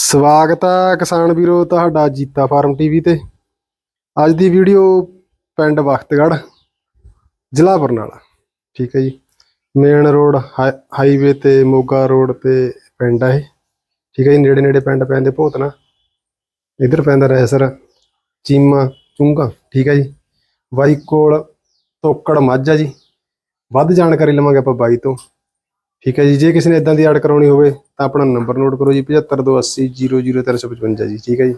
ਸਵਾਗਤ ਹੈ ਕਿਸਾਨ ਵੀਰੋ ਤੁਹਾਡਾ ਜੀਤਾ ਫਾਰਮ ਟੀਵੀ ਤੇ। ਅੱਜ ਦੀ ਵੀਡੀਓ ਪਿੰਡ ਬਖਤਗੜ੍ਹ ਜ਼ਿਲ੍ਹਾ ਬਰਨਾਲਾ। ਠੀਕ ਹੈ ਜੀ। ਮੇਨ ਰੋਡ ਹਾਈਵੇ ਤੇ ਮੋਗਾ ਰੋਡ ਤੇ ਪਿੰਡ ਹੈ ਇਹ। ਠੀਕ ਹੈ ਜੀ ਨੇੜੇ ਨੇੜੇ ਪਿੰਡ ਪੈਂਦੇ ਭੋਤਨਾ। ਇਧਰ ਪੈਂਦਾ ਰੈਸਰ, ਚੀਮਾ, ਚੁੰਗਾ। ਠੀਕ ਹੈ ਜੀ। ਬਾਈ ਕੋਲ ਤੋਕੜ ਮੱਝ ਆ ਜੀ। ਵੱਧ ਜਾਣਕਾਰੀ ਲਵਾਂਗੇ ਆਪਾਂ ਬਾਈ ਤੋਂ। ਠੀਕ ਹੈ ਜੀ ਜੇ ਕਿਸੇ ਨੇ ਇਦਾਂ ਦੀ ਐਡ ਕਰਾਉਣੀ ਹੋਵੇ ਤਾਂ ਆਪਣਾ ਨੰਬਰ ਨੋਟ ਕਰੋ ਜੀ 7528000355 ਜੀ ਠੀਕ ਹੈ ਜੀ।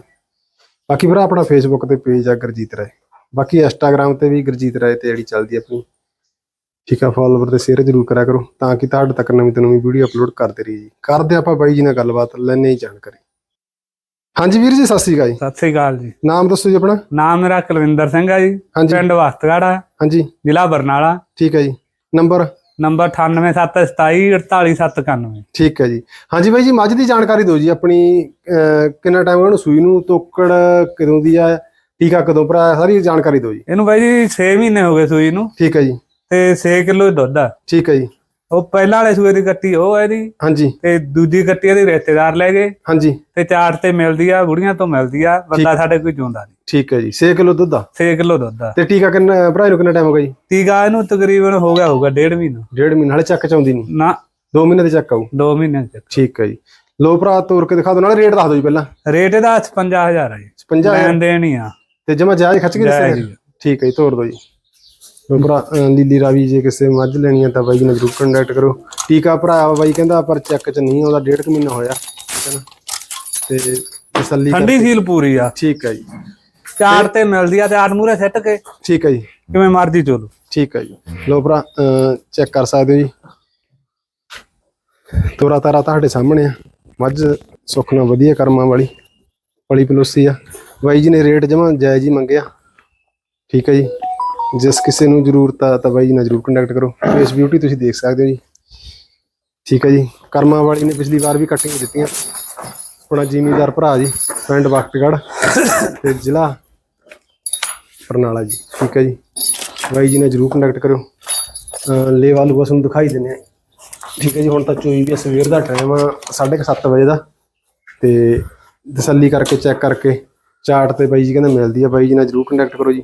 ਬਾਕੀ ਭਰਾ ਆਪਣਾ ਫੇਸਬੁੱਕ ਤੇ ਪੇਜ ਆ ਗੁਰਜੀਤ ਰਾਏ। ਬਾਕੀ ਇੰਸਟਾਗ੍ਰam ਤੇ ਵੀ ਗੁਰਜੀਤ ਰਾਏ ਤੇ ਜਿਹੜੀ ਚੱਲਦੀ ਹੈ ਆਪਣੀ। ਠੀਕ ਆ ਫਾਲੋਵਰ ਤੇ ਸ਼ੇਅਰ ਜ਼ਰੂਰ ਕਰਿਆ ਕਰੋ ਤਾਂ ਕਿ ਤੁਹਾਡੇ ਤੱਕ ਨਵੀਂ ਤੋਂ ਨਵੀਂ ਵੀਡੀਓ ਅਪਲੋਡ ਕਰਦੇ ਰਹੀਏ ਜੀ। ਕਰਦੇ ਆਪਾਂ ਬਾਈ ਜੀ ਨਾਲ ਗੱਲਬਾਤ ਲੈਣੇ ਹੀ ਜਾਣਕਾਰੀ। ਹਾਂਜੀ ਵੀਰ ਜੀ ਸਤਿ ਸ੍ਰੀ ਅਕਾਲ ਜੀ। ਸਤਿ ਸ੍ਰੀ ਅਕਾਲ ਜੀ। ਨਾਮ ਦੱਸੋ ਜੀ ਆਪਣਾ? ਨਾਮ ਮੇਰਾ ਕੁਲਵਿੰਦਰ ਸਿੰਘ ਆ ਜੀ ਪਿੰਡ ਵਸਤਗੜ੍ਹ ਆ ਹਾਂਜੀ। ਜ਼ਿਲ੍ਹਾ ਬਰਨਾਲਾ। ਠੀਕ ਹੈ ਜੀ। ਨੰਬਰ ਨੰਬਰ 9872748791 ਠੀਕ ਹੈ ਜੀ। ਹਾਂਜੀ ਬਾਈ ਜੀ ਮੱਝ ਦੀ ਜਾਣਕਾਰੀ ਦਿਓ ਜੀ ਆਪਣੀ ਕਿੰਨਾ ਟਾਈਮ ਉਹਨੂੰ ਸੂਈ ਨੂੰ ਤੋਕੜ ਕਦੋਂ ਦੀ ਆ ਟੀਕਾ ਕਦੋਂ ਭਰਾ ਸਾਰੀ ਜਾਣਕਾਰੀ ਦਿਓ ਜੀ। ਇਹਨੂੰ ਬਾਈ ਜੀ 6 ਮਹੀਨੇ ਹੋ ਗਏ ਸੂਈ ਨੂੰ। ਠੀਕ ਹੈ ਜੀ। ਤੇ 6 ਕਿਲੋ ਦੁੱਧ ਆ। ਠੀਕ ਹੈ ਜੀ। ਉਹ ਪਹਿਲਾਂ ਵਾਲੇ ਸੂਏ ਦੀ ਕੱਟੀ ਉਹ ਹੈ ਇਹਦੀ। ਹਾਂਜੀ। ਤੇ ਦੂਜੀ ਕੱਟੀ ਇਹਦੀ ਰਿਸ਼ਤੇਦਾਰ ਲੈ ਗਏ। ਹਾਂਜੀ। ਤੇ ਚਾਰ ਤੇ ਮਿਲਦੀ ਆ ਬੁੜੀਆਂ ਤੋਂ ਮਿਲਦੀ ਆ ਬੰਦਾ ਸਾਡੇ ਕੋਈ ਚੁੰਦਾ ਨਹੀਂ। ਠੀਕ ਹੈ ਜੀ। 6 ਕਿਲੋ ਦੁੱਧ ਆ? 6 ਕਿਲੋ ਦੁੱਧ ਆ। ਤੇ ਟੀਕਾ ਕਿੰਨਾ ਭਰਾ ਨੂੰ ਕਿੰਨਾ ਟਾਈਮ ਹੋ ਗਿਆ ਜੀ? ਟੀਕਾ ਇਹਨੂੰ ਤਕਰੀਬਨ ਹੋ ਗਿਆ ਹੋਊਗਾ ਡੇਢ ਮਹੀਨਾ। ਡੇਢ ਮਹੀਨੇ ਹਾਲੇ ਚੱਕ ਚ ਆਉਂਦੀ ਨਹੀਂ। ਨਾ। 2 ਮਹੀਨੇ ਦੇ ਚੱਕ ਆਊ। 2 ਮਹੀਨੇ ਚ ਠੀਕ ਹੈ ਜੀ। ਲੋ ਭਰਾ ਤੋਰ ਕੇ ਦਿਖਾ ਦਿਓ ਨਾਲੇ ਰੇਟ ਦੱਸ ਦਿਓ ਜੀ ਪਹਿਲਾਂ। ਰੇਟ ਇਹਦਾ 55000 ਆ ਜੀ। 50000 ਲੈਣ ਦੇਣ ਹੀ ਆ। ਤੇ ਜਮਾ ਜਾਇਜ਼ ਖੱਚ ਕੇ ਦੱਸਿਆ। ਠੀਕ ਹੈ ਜੀ ਤੋਰ ਦਿਓ ਜੀ। ਭਰਾ ਲੀਲੀ ਰਾਵੀ ਜੇ ਕਿਸੇ ਮੱਝ ਲੈਣੀ ਆ ਤਾਂ ਬਾਈ ਨਾਲ ਜਰੂਰ ਕੰਟੈਕਟ ਕਰੋ। ਟੀਕਾ ਭਰਾ ਬਾਈ ਕਹਿੰਦਾ ਪਰ ਚੈੱਕ ਚ ਨਹੀਂ ਆਉਂਦਾ ਡੇਢ ਕੁ ਮਹੀਨਾ ਹੋਇਆ। ਠੀਕ ਹੈ ਨਾ? ਤੇ ਤਸੱਲੀ ਠੰਡੀ ਸੀਲ ਪੂਰੀ ਆ। ਠੀਕ ਹੈ ਜੀ। ਚਾਰ ਤੇ ਮਿਲਦੀ ਆ ਤੇ ਆਟ ਮੂਰੇ ਸੱਟ ਕੇ ਠੀਕ ਹੈ ਜੀ। ਕਿਵੇਂ ਮਰਜ਼ੀ ਚਲੋ। ਠੀਕ ਹੈ ਜੀ। ਲੋ ਭਰਾ ਚੈੱਕ ਕਰ ਸਕਦੇ ਹੋ ਜੀ। ਤੋਰਾ ਤਾਰਾ ਤੁਹਾਡੇ ਸਾਹਮਣੇ ਆ। ਮੱਝ ਸੁੱਖ ਨਾਲ ਵਧੀਆ ਕਰਮਾਂ ਵਾਲੀ ਪਲੀ ਪਲੋਸੀ ਆ। ਬਾਈ ਜੀ ਨੇ ਰੇਟ ਜਮਾ ਜਾਇਜ਼ ਹੀ ਮੰਗਿਆ। ਠੀਕ ਹੈ ਜੀ। ਜਿਸ ਕਿਸੇ ਨੂੰ ਜ਼ਰੂਰਤ ਆ ਤਾਂ ਬਾਈ ਜੀ ਨਾਲ ਜ਼ਰੂਰ ਕੰਟੈਕਟ ਕਰੋ। ਫੇਸ ਬਿਊਟੀ ਤੁਸੀਂ ਦੇਖ ਸਕਦੇ ਹੋ ਜੀ। ਠੀਕ ਹੈ ਜੀ। ਕਰਮਾਂ ਵਾਲੀ ਨੇ ਪਿਛਲੀ ਵਾਰ ਵੀ ਕਟਿੰਗ ਦਿੱਤੀਆਂ। ਆਪਣਾ ਜ਼ਿਮੀਦਾਰ ਭਰਾ ਜੀ ਪਿੰਡ ਬਖਤਗੜ੍ਹ ਤੇ ਜ਼ਿਲ੍ਹਾ ਬਰਨਾਲਾ ਜੀ। ਠੀਕ ਹੈ ਜੀ। ਬਾਈ ਜੀ ਨਾਲ ਜਰੂਰ ਕੰਟੈਕਟ ਕਰਿਓ। ਅਹ ਲੇਵਾ ਲੂਆ ਤੁਹਾਨੂੰ ਦਿਖਾਈ ਦਿੰਨੇ ਆ ਠੀਕ ਹੈ ਜੀ। ਹੁਣ ਤਾਂ ਚੋਈ ਵੀ ਆ, ਸਵੇਰ ਦਾ ਟਾਈਮ ਆ 7:30 ਵਜੇ ਦਾ। ਤੇ ਤਸੱਲੀ ਕਰਕੇ ਚੈੱਕ ਕਰਕੇ ਚਾਰਟ ਤੇ ਬਾਈ ਜੀ ਕਹਿੰਦੇ ਮਿਲਦੀ ਆ। ਬਾਈ ਜੀ ਨਾਲ ਜਰੂਰ ਕੰਟੈਕਟ ਕਰੋ ਜੀ।